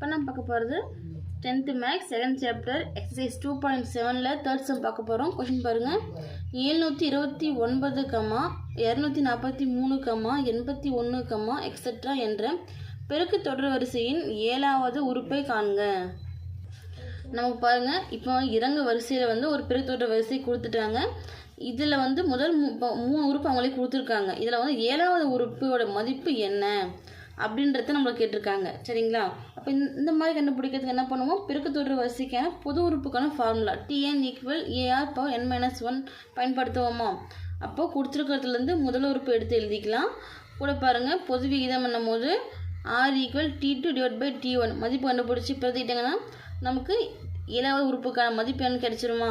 இப்போ நம்ம பார்க்க போகிறது tenth maths second chapter exercise two point செவனில் தேர்ட் செம் பார்க்க போகிறோம். கொஷின் பாருங்கள் ஏழ்நூற்றி இருபத்தி ஒன்பது கம்மா இரநூத்தி நாற்பத்தி மூணு கம்மா எண்பத்தி ஒன்று கம்மா எக்ஸட்ரா என்ற பெருக்கு தொடர் வரிசையின் ஏழாவது உறுப்பை காண்க. நமக்கு பாருங்கள் இப்போ இறங்கு வரிசையில் வந்து ஒரு பெருக்கு தொடர் வரிசை கொடுத்துட்டாங்க. இதில் வந்து முதல் மூ- இப்போ மூணு உறுப்பு அவங்களே கொடுத்துருக்காங்க. இதில் வந்து ஏழாவது உறுப்போட மதிப்பு என்ன? அப்படின்றத நம்மளை கேட்டிருக்காங்க. சரிங்களா? அப்போ இந்த இந்த மாதிரி கண்டுபிடிக்கிறதுக்கு என்ன பண்ணுவோம்? பெருக்கு தொடர் வரிசைக்கான பொது உறுப்புக்கான formula T N equal A R power N minus one பயன்படுத்துவோமா? அப்போ கொடுத்துருக்கிறதுலேருந்து முதல் உறுப்பு எடுத்து எழுதிக்கலாம். கூட பாருங்கள் பொது விகிதம் என்னும்போது R equal T two divide by T one மதிப்பு கண்டுபிடிச்சி பிரதிக்கிட்டாங்கன்னா நமக்கு ஏழாவது உறுப்புக்கான மதிப்பு என்ன கிடைச்சிருமா?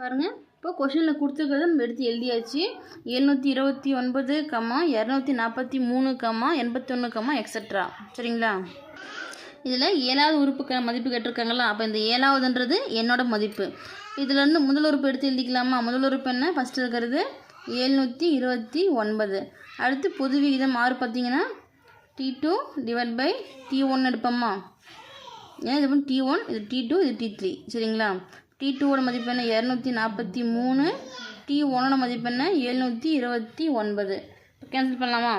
பாருங்கள் இப்போ கொஷினில் கொடுத்துருக்கிறத நம்ம எடுத்து எழுதியாச்சு. எழுநூற்றி இருபத்தி ஒன்பது கம்மா இரநூத்தி நாற்பத்தி மூணு கம்மா எண்பத்தொன்று கம்மா எக்ஸட்ரா சரிங்களா? இதில் ஏழாவது உறுப்புக்கான மதிப்பு கேட்டிருக்காங்களா அப்போ இந்த ஏழாவதுன்றது என்னோடய மதிப்பு. இதுலேருந்து முதல் உறுப்பு எடுத்து எழுதிக்கலாமா? முதல் உறுப்பு என்ன? ஃபஸ்ட்டு இருக்கிறது எழுநூற்றி இருபத்தி ஒன்பது. அடுத்து பொது விகிதம் ஆறு பார்த்தீங்கன்னா T two divide by T one எடுப்போம்மா ஏன்னா இது டி ஒன் இது டி டூ இது டி த்ரீ சரிங்களா? டி டூவோட மதிப்பு என்ன இரநூத்தி நாற்பத்தி மூணு டி ஒன்னோட மதிப்பு என்ன எழுநூற்றி இருபத்தி ஒன்பது. இப்போ கேன்சல் பண்ணலாமா?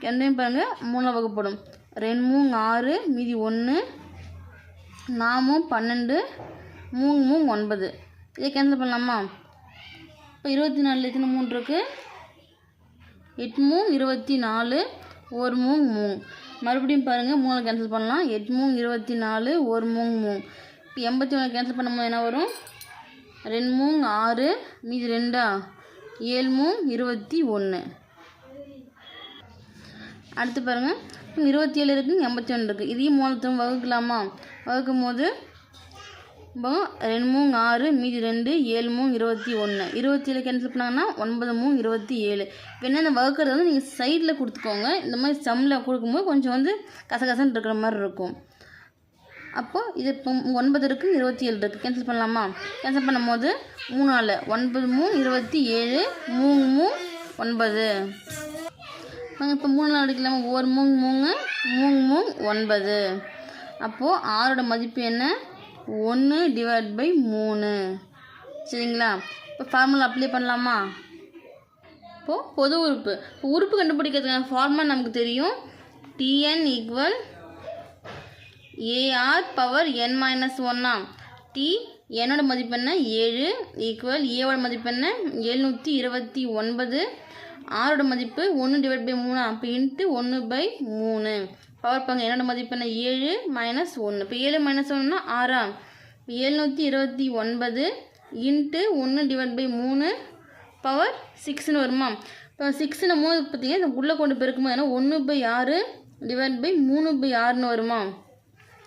கேன்சல் பாருங்கள் மூணில் வகுப்படும். ரெண்டு மூணு ஆறு மீதி ஒன்று நாமும் பன்னெண்டு மூணு மூணு ஒன்பது. இதை கேன்சல் பண்ணலாமா? இப்போ இருபத்தி நாலு எத்தனை மூணு இருக்குது எட்டு மூணு இருபத்தி நாலு ஒரு மூணு மூணு. மறுபடியும் பாருங்கள் மூணு கேன்சல் பண்ணலாம். எட்டு மூணு இருபத்தி நாலு ஒரு மூணு மூணு. எண்பத்தி ஒன்று கேன்சல் பண்ணும்போது என்ன வரும்? ரெண்டு மூணு ஆறு மீதி ரெண்டா? ஏழு மூணு இருபத்தி ஒன்று அடுத்து பாருங்கள் இருபத்தி ஏழு இருக்குது எண்பத்தி ஒன்று இருக்குது இதையும் மூலத்தும் வகுக்கலாமா? வகுக்கும் போது இப்போ ரெண்டு மூணு ஆறு மீதி ரெண்டு ஏழு மூணு இருபத்தி ஒன்று இருபத்தி ஏழு கேன்சல் பண்ணாங்கன்னா ஒன்பது மூணு இருபத்தி ஏழு. இப்போ என்ன இந்த வகுக்கிறது வந்து நீங்கள் சைடில் கொடுத்துக்கோங்க. இந்த மாதிரி சம்மில் கொடுக்கும்போது கொஞ்சம் வந்து கசகசன்னு இருக்கிற மாதிரி இருக்கும். அப்போது இது இப்போ ஒன்பது இருக்குது இருபத்தி ஏழு இருக்குது கேன்சல் பண்ணலாமா? கேன்சல் பண்ணும்போது மூணு நாலு. ஒன்பது மூணு இருபத்தி ஏழு. மூணு மூணு ஒன்பது. நாங்கள் இப்போ மூணு நாள் அடிக்கலாமா? ஒவ்வொரு மூணு மூணு மூணு மூணு ஒன்பது. அப்போது ஆறோட மதிப்பு என்ன? ஒன்று டிவைட் பை மூணு. சரிங்களா? இப்போ ஃபார்முலா அப்ளை பண்ணலாமா? இப்போது பொது உறுப்பு. இப்போ உறுப்பு கண்டுபிடிக்கிறதுக்கான ஃபார்முலா நமக்கு தெரியும். T N equal A R power N minus ஒன்னா டி என்னோட மதிப்பு என்ன? ஏழு. ஈக்குவல் ஏவோட மதிப்பு என்ன? எழுநூற்றி இருபத்தி ஒன்பது. ஆரோட மதிப்பு ஒன்று டிவைட் பை மூணு அப்போ இன்ட்டு ஒன்று பை மூணு. பவர் பங்கு என்னோட மதிப்பு என்ன? ஏழு மைனஸ் ஒன்று இப்போ ஏழு மைனஸ் ஒன்றுனா ஆறா இப்போ எழுநூற்றி இருபத்தி ஒன்பது. இன்ட்டு ஒன்று டிவைட் பை மூணு. பவர் சிக்ஸ்னு வருமா? இப்போ சிக்ஸ்னு மூணு பார்த்தீங்கன்னா இந்த உள்ளே கொண்டு பெருக்கும்போது ஏன்னா ஒன்று பை ஆறு டிவைட் பை மூணு பை ஆறுன்னு வருமா?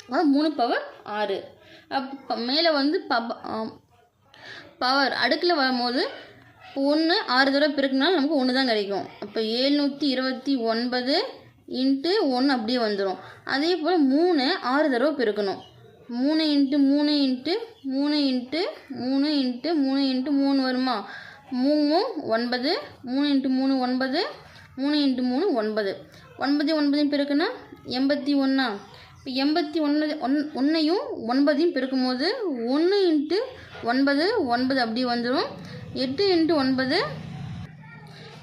மூணு பவர் ஆறு. அப்போ மேலே வந்து பப பவர் அடுக்கில் வரும்போது ஒன்று ஆறு தடவை பிறகுனாலும் நமக்கு ஒன்று தான் கிடைக்கும். அப்போ ஏழ்நூற்றி இருபத்தி ஒன்பது இன்ட்டு ஒன்று அப்படியே வந்துடும் அதே போல் மூணு ஆறு தடவை பெருக்கணும் மூணு இன்ட்டு மூணு இன்ட்டு மூணு இன்ட்டு மூணு இன்ட்டு மூணு இன்ட்டு மூணு வருமா? மூணு ஒன்பது. மூணு இன்ட்டு மூணு ஒன்பது. மூணு இன்ட்டு மூணு ஒன்பது. ஒன்பது ஒன்பதையும் பிறக்குனா எண்பத்தி ஒன்றா இப்போ எண்பத்தி ஒன்று ஒன் ஒன்றையும் ஒன்பதையும் பெருக்கும்போது ஒன்று இன்ட்டு ஒன்பது ஒன்பது அப்படி வந்துடும் எட்டு இன்ட்டு ஒன்பது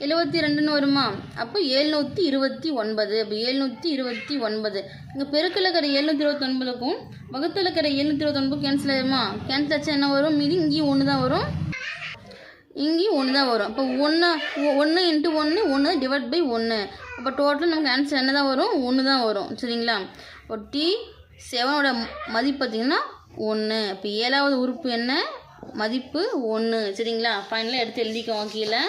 எழுபத்தி ரெண்டுன்னு வருமா? அப்போ ஏழ்நூற்றி இருபத்தி ஒன்பது அப்போ ஏழ்நூற்றி இருபத்தி ஒன்பது. இங்கே பெருக்கில் இருக்கிற எழுநூற்றி இருபத்தி ஒன்பதுக்கும் வகுத்தில் இருக்கிற எழுநூற்றி இருபத்தி ஒன்பது கேன்சல் ஆயிருமா? கேன்சல் ஆச்சா என்ன வரும்? மீதி இங்கேயும் ஒன்று தான் வரும். இங்கேயும் ஒன்று தான் வரும். அப்போ ஒன்று ஒன்று இன்ட்டு ஒன்று ஒன்று டிவைட் பை ஒன்று அப்போ டோட்டல் நமக்கு ஆன்சர் என்ன தான் வரும்? ஒன்று தான் வரும். சரிங்களா? இப்போ டி செவனோட மதிப்பு பார்த்திங்கன்னா ஒன்று இப்போ ஏழாவது உறுப்பு என்ன? மதிப்பு ஒன்று சரிங்களா? ஃபைனலாக எடுத்து எழுதிக்கோங்க கீழே.